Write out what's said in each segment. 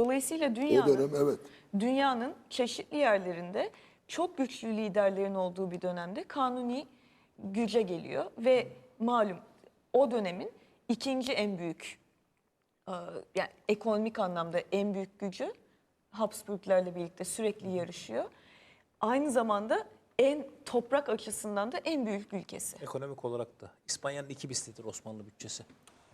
Dolayısıyla O dünyanın, dönem evet. dünyanın çeşitli yerlerinde çok güçlü liderlerin olduğu bir dönemde kanuni güce geliyor ve malum o dönemin ikinci en büyük e, yani ekonomik anlamda en büyük gücü Habsburglarla birlikte sürekli yarışıyor. Aynı zamanda en toprak açısından da en büyük ülkesi. Ekonomik olarak da. İspanya'nın iki mislidir Osmanlı bütçesi.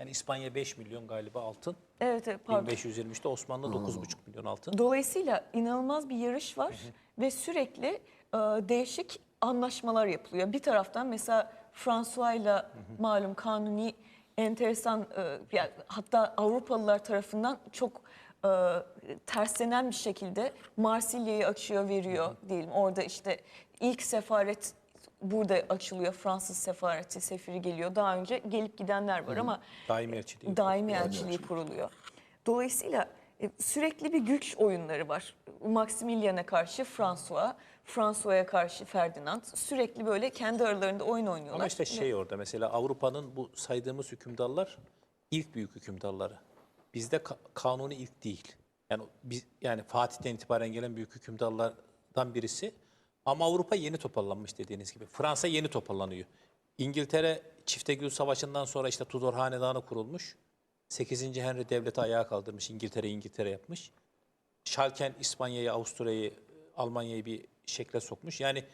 Yani İspanya 5 milyon galiba altın. Evet, evet pardon. 1523'te Osmanlı 9,5 milyon altın. Dolayısıyla inanılmaz bir yarış var ve sürekli e, değişik anlaşmalar yapılıyor. Bir taraftan mesela François'la malum kanuni enteresan e, yani hatta Avrupalılar tarafından çok e, terslenen bir şekilde Marsilya'yı açıyor veriyor diyelim. Orada işte ilk sefaret burada açılıyor. Fransız sefareti, sefiri geliyor. Daha önce gelip gidenler var ama Daimi elçiliği. daimi elçiliği kuruluyor. Dolayısıyla e, sürekli bir güç oyunları var. Maximilian'a karşı François, François'a karşı Ferdinand sürekli böyle kendi aralarında oyun oynuyorlar. Ama işte şey orada mesela Avrupa'nın bu saydığımız hükümdarlar ilk büyük hükümdarları. Bizde ka- kanuni ilk değil. Yani biz yani Fatih'ten itibaren gelen büyük hükümdarlardan birisi. Ama Avrupa yeni toparlanmış dediğiniz gibi. Fransa yeni toparlanıyor. İngiltere Çiftegül Savaşı'ndan sonra işte Tudor Hanedanı kurulmuş. 8. Henry devleti ayağa kaldırmış. İngiltere İngiltere yapmış. Schalken İspanya'yı, Avusturya'yı, Almanya'yı bir şekle sokmuş. Yani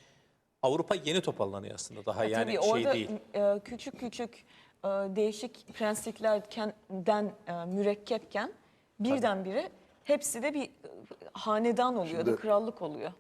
Avrupa yeni toparlanıyor aslında daha Ha, yani Tabii şey orada değil. e, küçük küçük e, değişik prensliklerden e, mürekkepken birdenbire hepsi de bir e, hanedan oluyor da Şimdi- krallık oluyor.